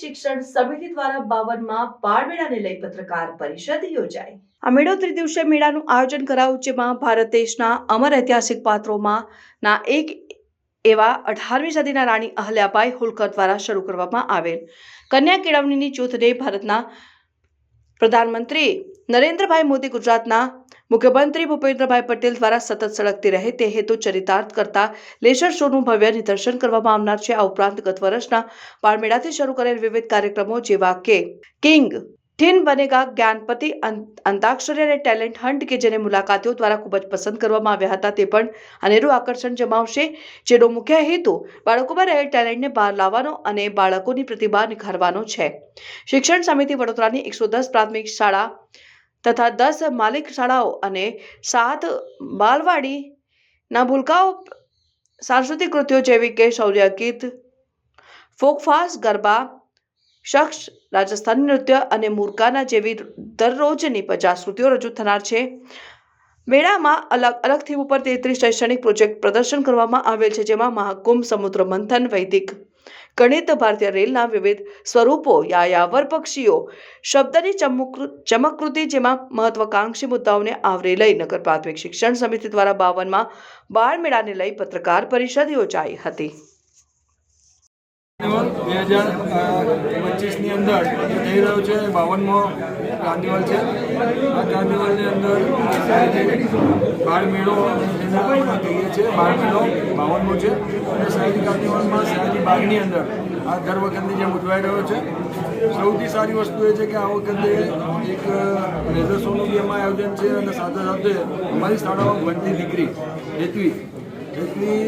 શિક્ષણ સમિતિ દ્વારા બાવનમાં બાળમેળાને લઈ પત્રકાર પરિષદ યોજાઈ. આ મેળો ત્રિદિવસીય મેળાનું આયોજન કરાયું, જેમાં ભારત દેશના અમર ઐતિહાસિક પાત્રોમાં ના એક એવા અઢારમી સદીના રાણી અહલ્યાબાઈ હોલકર દ્વારા શરૂ કરવામાં આવેલ. કન્યા કેળવણીની જૂથને ભારતના પ્રધાનમંત્રી નરેન્દ્રભાઈ મોદી ગુજરાતના મુખ્યમંત્રી ભૂપેન્દ્રભાઈ પટેલ દ્વારા સતત સળગતી રહે તે હેતુ ચરિતાર્થ કરતા લેસર શોનું ભવ્ય નિદર્શન કરવામાં આવનાર છે. આ ઉપરાંત ગત વર્ષના બાળમેળાથી શરૂ કરેલ વિવિધ કાર્યક્રમો જેવા કે કિંગ ઠીન બનેગા, જ્ઞાનપતિ અંતાક્ષરી અને ટેલેન્ટ હન્ટ કે જેને મુલાકાતીઓ દ્વારા ખૂબ જ પસંદ કરવામાં આવ્યા હતા તે પણ અનેરું આકર્ષણ જમાવશે. જેનો મુખ્ય હેતુ બાળકોમાં રહેલ ટેલેન્ટને બહાર લાવવાનો અને બાળકોની પ્રતિભા નિખારવાનો છે. શિક્ષણ સમિતિ વડોદરાની એકસો દસ પ્રાથમિક શાળા તથા દસ માલિક શાળાઓ અને સાત બાલવાડીના ભૂલકાઓ સાંસ્કૃતિક કૃત્યો જેવી કે શૌર્ય ગીત ફોકફાસ ગરબા, શખ્સ, રાજસ્થાની નૃત્ય અને મુરકાના જેવી દરરોજની પચાસ કૃતિઓ રજૂ થનાર છે. મેળામાં અલગ અલગ થીમ ઉપર તેત્રીસ શૈક્ષણિક પ્રોજેક્ટ પ્રદર્શન કરવામાં આવેલ છે, જેમાં મહાકુંભ, સમુદ્ર મંથન, વૈદિક ગણિત ભારતીય રેલના વિવિધ સ્વરૂપો, યાયાવર પક્ષીઓ, શબ્દની ચમકૃ- ચમકૃતિ જેમાં મહત્વાકાંક્ષી મુદ્દાઓને આવરી લઈ નગર પ્રાથમિક શિક્ષણ સમિતિ દ્વારા બાવનમાં બાળ મેળાને લઈ પત્રકાર પરિષદ યોજાઈ હતી. બે હજાર પચીસની અંદર થઈ રહ્યો છે, બાવનમો કાર્નિવલ છે. આ કાર્નિવલની અંદર બાળ મેળો કહીએ છીએ બાળ મેળો બાવનમો છે. અને શહેરી કાર્નિવલમાં શહેરની બાગની અંદર આ દર વખતની જેમ ઉજવાઈ રહ્યો છે. સૌથી સારી વસ્તુ એ છે કે આ વખતે એક લેઝર શોનું બી એમાં આયોજન છે અને સાથે સાથે અમારી શાળામાં ભણતી દીકરી હેતવી એટલી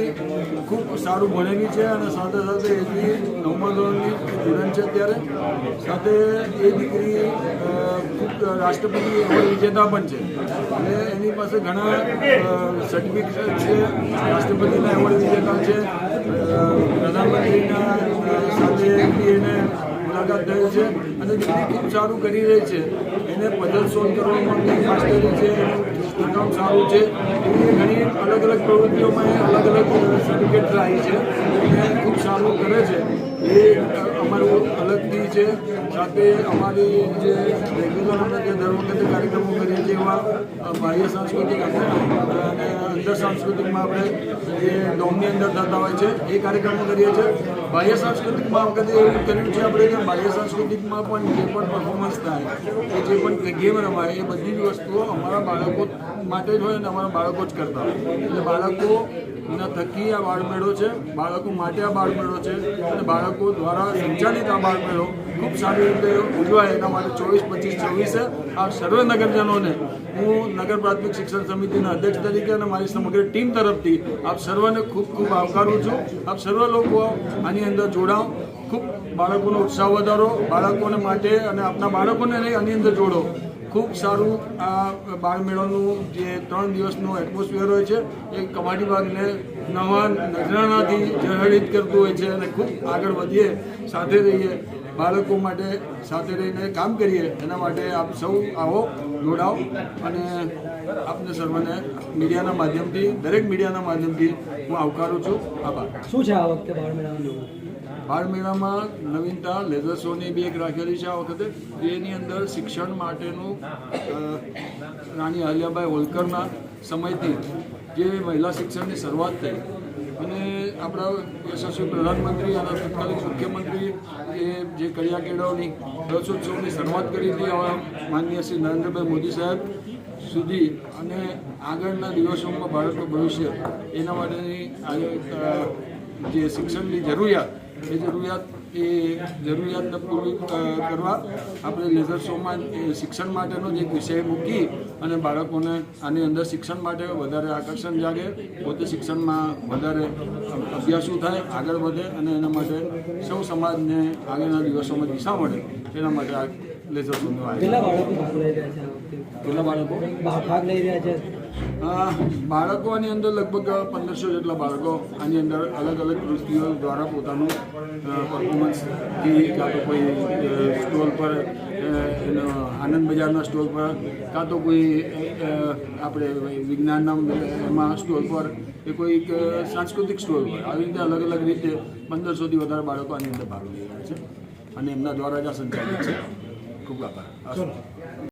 ખૂબ સારું ભણેલી છે અને સાથે સાથે એટલી નવમા ધોરણની સ્ટુડન્ટ છે અત્યારે. સાથે એ દીકરી ખૂબ રાષ્ટ્રપતિ એવોર્ડ વિજેતા પણ છે. અને એની પાસે ઘણા સર્ટિફિકેટ છે, રાષ્ટ્રપતિના એવોર્ડ વિજેતા છે. પ્રધાનમંત્રીના સાથે બી એને મુલાકાત થયેલ છે. અને દીકરી ખૂબ સારું કરી રહી છે. એને પઝલ શોધ કરવામાં બી માસ્ટરી છે. કામ સારું છે. એ ઘણી અલગ અલગ પ્રવૃત્તિઓમાં એ અલગ અલગ સર્ટિફિકેટ લાવી છે. અને ખૂબ સારું કરે છે. એ અમારું અલગથી છે. સાથે અમારી જે રેગ્યુલર અમે જે દર વખતે કાર્યક્રમો કરીએ છીએ એવા બાહ્ય સાંસ્કૃતિક અને અંતર સાંસ્કૃતિકમાં આપણે જે ડોમની અંદર થતા હોય છે, એ કાર્યક્રમો કરીએ છીએ. બાહ્ય સાંસ્કૃતિકમાં આ વખતે એવું કર્યું છે આપણે કે બાહ્ય સાંસ્કૃતિકમાં પણ જે પણ પરફોર્મન્સ થાય કે જે પણ ગેમ રમાય, એ બધી જ વસ્તુઓ અમારા બાળકો માટે જ હોય અને અમારા બાળકો જ કરતા હોય. એટલે બાળકોના થકી આ બાળમેળો છે. બાળકો માટે આ બાળમેળો છે. અને બાળકો દ્વારા સંચાલિત આ બાળમેળો ખૂબ સારી રીતે ઉજવાય. એના માટે ચોવીસ, પચીસ, છવ્વીસે આ સર્વે નગરજનોને હું નગર પ્રાથમિક શિક્ષણ સમિતિના અધ્યક્ષ તરીકે અને મારી સમગ્ર ટીમ તરફથી આપ સર્વને ખૂબ ખૂબ આવકારું છું. આપ સર્વ લોકો આની અંદર જોડાઓ. ખૂબ બાળકોનો ઉત્સાહ વધારો. બાળકોને માટે અને આપના બાળકોને આની અંદર જોડો. ખૂબ સારું આ બાળમેળાનું જે ત્રણ દિવસનું એટમોસ્ફિયર હોય છે, એ કમાટી બાગને નવા નજરાણાથી જળહળિત કરતું હોય છે અને ખૂબ આગળ વધીએ, સાથે રહીએ, બાળકો માટે સાથે રહીને કામ કરીએ, એના માટે આપ સૌ આવો જોડાઓ અને આપને સર્વને મીડિયાના માધ્યમથી, દરેક મીડિયાના માધ્યમથી હું આવકારું છું. આભાર. શું છે આ વખતે બાળ મેળાનું બાળ મેળામાં નવીનતા, લેઝર શોની બી એક રાખેલી છે આ વખતે. એની અંદર શિક્ષણ માટેનું રાણી અહલ્યાબાઈ હોલકરના સમયથી જે મહિલા શિક્ષણની શરૂઆત થઈ. અને આપણા યશસ્વી પ્રધાનમંત્રી અને તત્કાલીન મુખ્યમંત્રી એ જે કડિયા કેળવણી રસોત્સવની શરૂઆત કરી હતી, આવા માનનીય શ્રી નરેન્દ્રભાઈ મોદી સાહેબ સુધી અને આગળના દિવસોમાં ભારતનું ભવિષ્ય એના માટેની જે શિક્ષણની જરૂરિયાત એ જરૂરિયાત, એ જરૂરિયાતને પૂરી કરવા આપણે લેઝર શોમાં, એ શિક્ષણ માટેનો જે વિષય મૂકી અને બાળકોને આની અંદર શિક્ષણ માટે વધારે આકર્ષણ જાગે, પોતે શિક્ષણમાં વધારે અભ્યાસુ થાય, આગળ વધે અને એના માટે સૌ સમાજને આગળના દિવસોમાં દિશા મળે એના માટે આ લેઝર શોનું આયોજન બાળકો ભાગ લઈ રહ્યા છે આ કેટલા બાળકો? ભાગ લઈ રહ્યા છે? બાળકો આની અંદર લગભગ પંદરસો જેટલા બાળકો આની અંદર અલગ અલગ કૃતિઓ દ્વારા પોતાનું પરફોર્મન્સથી કાં તો કોઈ સ્ટોલ પર એનો આનંદ બજારના સ્ટોલ પર કાં તો કોઈ આપણે વિજ્ઞાનના એમાં સ્ટોલ પર કે કોઈક સાંસ્કૃતિક સ્ટોલ પર. આવી રીતે અલગ અલગ રીતે પંદરસોથી વધારે બાળકો આની અંદર ભાગ લઈ રહ્યા છે અને એમના દ્વારા જ આ સંચાલિત છે. ખૂબ આભાર